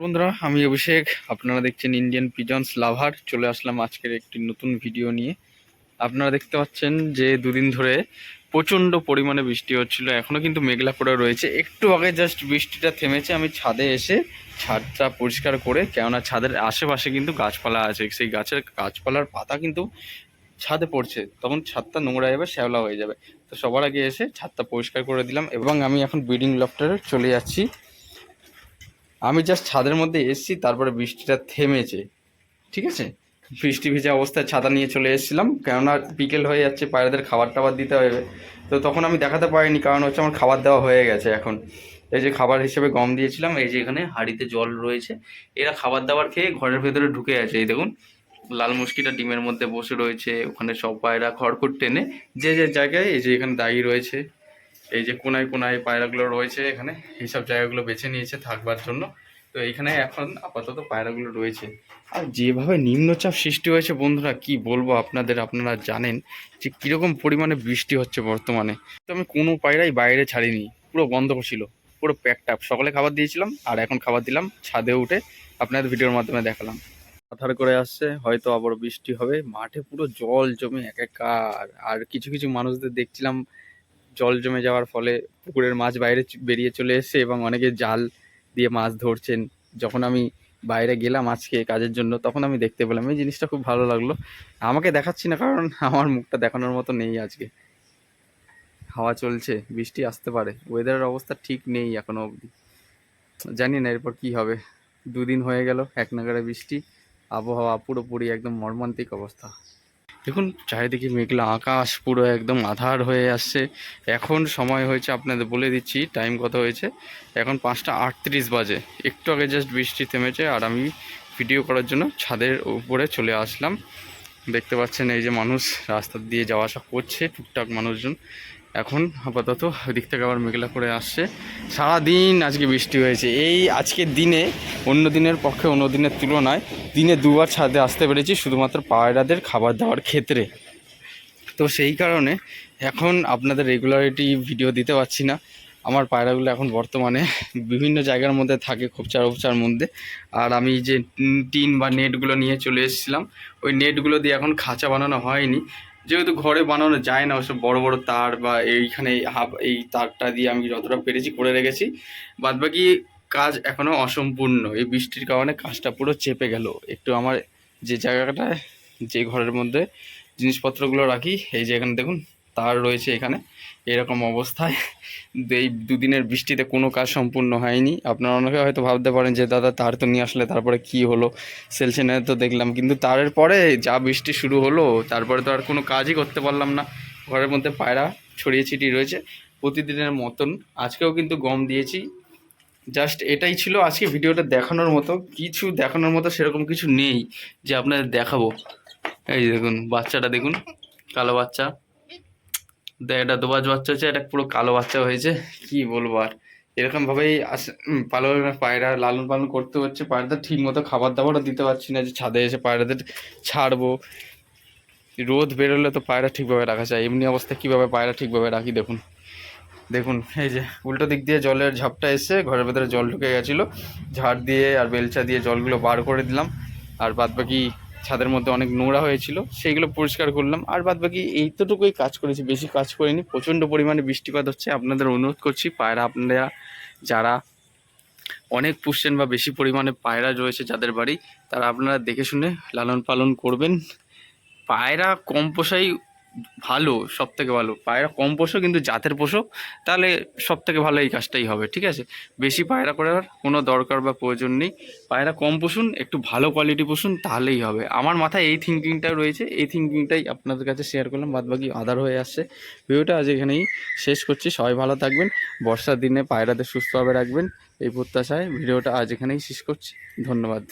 বন্ধুরা, আমি অভিষেক। আপনারা দেখছেন ইন্ডিয়ান পিজন্স লাভার চলে আসলাম আজকের একটি নতুন ভিডিও নিয়ে। আপনারা দেখতে পাচ্ছেন যে দুদিন ধরে প্রচণ্ড পরিমাণে বৃষ্টি হচ্ছিল। এখনও কিন্তু মেঘলা করে রয়েছে। একটু আগে জাস্ট বৃষ্টিটা থেমেছে। আমি ছাদে এসে ছাদটা পরিষ্কার করে, কেননা ছাদের আশেপাশে কিন্তু গাছপালা আছে। সেই গাছের গাছপালার পাতা কিন্তু ছাদে পড়ছে। তখন ছাদটা নোংরা যাবে, শ্যাওলা হয়ে যাবে। তো সবার আগে এসে ছাদটা পরিষ্কার করে দিলাম এবং আমি এখন ব্রিডিং লফটারে চলে যাচ্ছি। আমি জাস্ট ছাদের মধ্যে এসেছি, তারপরে বৃষ্টিটা থেমেছে। ঠিক আছে? বৃষ্টি ভেজা অবস্থায় ছাতা নিয়ে চলে এসেছিলাম, কেননা বিকেল হয়ে যাচ্ছে, পায়রাদের খাবার টাবার দিতে হবে। তো তখন আমি দেখাতে পারিনি, কারণ হচ্ছে আমার খাবার দেওয়া হয়ে গেছে এখন। এই যে খাবার হিসেবে গম দিয়েছিলাম, এই যে এখানে হাঁড়িতে জল রয়েছে, এরা খাবার দাবার খেয়ে ঘরের ভেতরে ঢুকে আছে এই দেখুন, লাল মুশকিটা ডিমের মধ্যে বসে রয়েছে, ওখানে সব পায়রা খড়কুট টেনে যে যে জায়গায়, এই যে এখানে দাঁড়িয়ে রয়েছে। এই যে কোনায় কোনায় পায়রাগুলো রয়েছে এখানে, এইসব জায়গাগুলো বেছে নিয়েছে থাকবার জন্য। তো এইখানে এখন আপাতত পায়রাগুলো রয়েছে। আর যেভাবে নিম্নচাপ সৃষ্টি হয়েছে বন্ধুরা, কি বলব আপনাদের, আপনারা জানেন যে কীরকম পরিমাণে বৃষ্টি হচ্ছে বর্তমানে। তো আমি কোনো পায়রাই বাইরে ছাড়িনি, পুরো বন্ধ ছিল পুরো প্যাকটাপ সকালে খাবার দিয়েছিলাম, আর এখন খাবার দিলাম ছাদে উঠে আপনাদের ভিডিওর মাধ্যমে দেখালাম। আধার করে আসছে, হয়তো আবার বৃষ্টি হবে, মাঠে পুরো জল জমে এক একাকার। আর কিছু কিছু মানুষদের দেখছিলাম জল জমে যাওয়ার ফলে পুকুরের মাছ বাইরে বেরিয়ে চলে এসেছে এবং অনেকে জাল দিয়ে মাছ ধরছেন। যখন আমি বাইরে গেলাম আজকে কাজের জন্য, তখন আমি দেখতে পেলাম এই জিনিসটা খুব ভালো লাগল। আমাকে দেখাচ্ছি না, কারণ আমার মুখটা দেখানোর মতো নেই আজকে। হাওয়া চলছে, বৃষ্টি আসতে পারে। ওয়েদারের অবস্থা ঠিক নেই এখনও অবধি। জানি না এরপর কি হবে। দুদিন হয়ে গেল এক নাগারে বৃষ্টি। আবহাওয়া পুরোপুরি একদম মর্মান্তিক অবস্থা। দেখুন, চারিদিকে মেঘলা আকাশ পুরো একদম আধার হয়ে আসছে। এখন সময় হয়েছে আপনাদের বলে দিচ্ছি টাইম কত হয়েছে? এখন পাঁচটা আটত্রিশ বাজে। একটু আগে জাস্ট বৃষ্টি থেমেছে, আর আমি ভিডিও করার জন্য ছাদের উপরে চলে আসলাম। দেখতে পাচ্ছেন এই যে মানুষ রাস্তা দিয়ে যাওয়া আসা করছে, টুকটাক মানুষজন। এখন আপাতত ওদিক থেকে আবার মেঘলা করে আসছে। সারাদিন আজকে বৃষ্টি হয়েছে। এই আজকের দিনে অন্য দিনের পক্ষে অন্য দিনের তুলনায় দিনে দুবার ছাদে আসতে পেরেছি শুধুমাত্র পায়রাদের খাবার দেওয়ার ক্ষেত্রে। তো সেই কারণে এখন আপনাদের রেগুলারিটি ভিডিও দিতে পারছি না। আমার পায়রাগুলো এখন বর্তমানে বিভিন্ন জায়গার মধ্যে থাকে খোপচার উপচার মধ্যে। আর আমি যে টিন বা নেটগুলো নিয়ে চলে এসেছিলাম, ওই নেটগুলো দিয়ে এখন খাঁচা বানানো হয়নি। যেহেতু ঘরে বানানো যায় না, ওসব বড় বড় তার বা এইখানে এই হাফ, এই তারটা দিয়ে আমি যতটা পেরেছি করে রেখেছি। বাদবাকি কাজ এখনও অসম্পূর্ণ। এই বৃষ্টির কারণে কাজটা পুরো চেপে গেল। একটু আমার যে জায়গাটায়, যে ঘরের মধ্যে জিনিসপত্রগুলো রাখি, এই যে এখানে দেখুন। তার রয়েছে এখানে। এরকম অবস্থায় এই দুদিনের বৃষ্টিতে কোনো কাজ সম্পূর্ণ হয়নি। আপনারা অনেকে হয়তো ভাবতে পারেন যে, দাদা, তার তো নিয়ে আসলে তারপরে কি হলো? সেলসেনে তো দেখলাম, কিন্তু তারের পরে যা বৃষ্টি শুরু হলো, তারপরে তো আর কোনো কাজই করতে পারলাম না। ঘরের মধ্যে পায়রা ছড়িয়ে ছিটিয়ে রয়েছে। প্রতিদিনের মতন আজকেও কিন্তু গম দিয়েছি। জাস্ট এটাই ছিল আজকে ভিডিওটা দেখানোর মতো। কিছু দেখানোর মতো সেরকম কিছু নেই যে আপনাদের দেখাবো। এই দেখুন, বাচ্চাটা দেখুন, কালো বাচ্চা। এটা দোবাজ বাচ্চা হচ্ছে এটা পুরো কালো বাচ্চা হয়েছে, কি বলব আর? এরকমভাবেই পালন, পায়রা লালন পালন করতে হচ্ছে, পায়রাদের ঠিক মতো খাবার দাবারও দিতে পারছি না যে ছাদে এসে পায়রাদের ছাড়বো। রোদ বেরোলে তো পায়রা ঠিকভাবে রাখা যায়, এমনি অবস্থায় কীভাবে পায়রা ঠিকভাবে রাখি দেখুন। দেখুন, এই যে উল্টো দিক দিয়ে জলের ঝাপটা এসে ঘরের ভেতরে জল ঢুকে গেছিল, ঝাড় দিয়ে আর বেলচা দিয়ে জলগুলো বার করে দিলাম, আর বাদবাকি ছাদের মধ্যে অনেক নোংরা হয়েছিল, সেইগুলো পরিষ্কার করলাম। আর বাদ বাকি এইতটুকুই কাজ করেছি, বেশি কাজ করিনি। প্রচণ্ড পরিমাণে বৃষ্টিপাত হচ্ছে, আপনাদের অনুরোধ করছি, পায়রা আপনারা যারা অনেক পুষছেন বা বেশি পরিমাণে পায়রা রয়েছে যাদের বাড়ি, তারা আপনারা দেখে শুনে লালন পালন করবেন। পায়রা কম পোষাই ভালো সব থেকে ভালো। পায়রা কম পোষো কিন্তু জাতের পোষো, তাহলে সব থেকে ভালো এই কাজটাই হবে, ঠিক আছে? বেশি পায়রা করার কোনো দরকার বা প্রয়োজন নেই। পায়রা কম পুষুন, একটু ভালো কোয়ালিটি পোষুন, তাহলেই হবে। আমার মাথায় এই থিঙ্কিংটা রয়েছে, এই থিঙ্কিংটাই আপনাদের কাছে শেয়ার করলাম, বাদবাকি আদার হয়ে আসছে। ভিডিওটা আজ এখানেই শেষ করছি, সবাই ভালো থাকবেন, বর্ষার দিনে পায়রাদের সুস্থভাবে রাখবেন, এই প্রত্যাশায় ভিডিওটা আজ এখানেই শেষ করছি, ধন্যবাদ।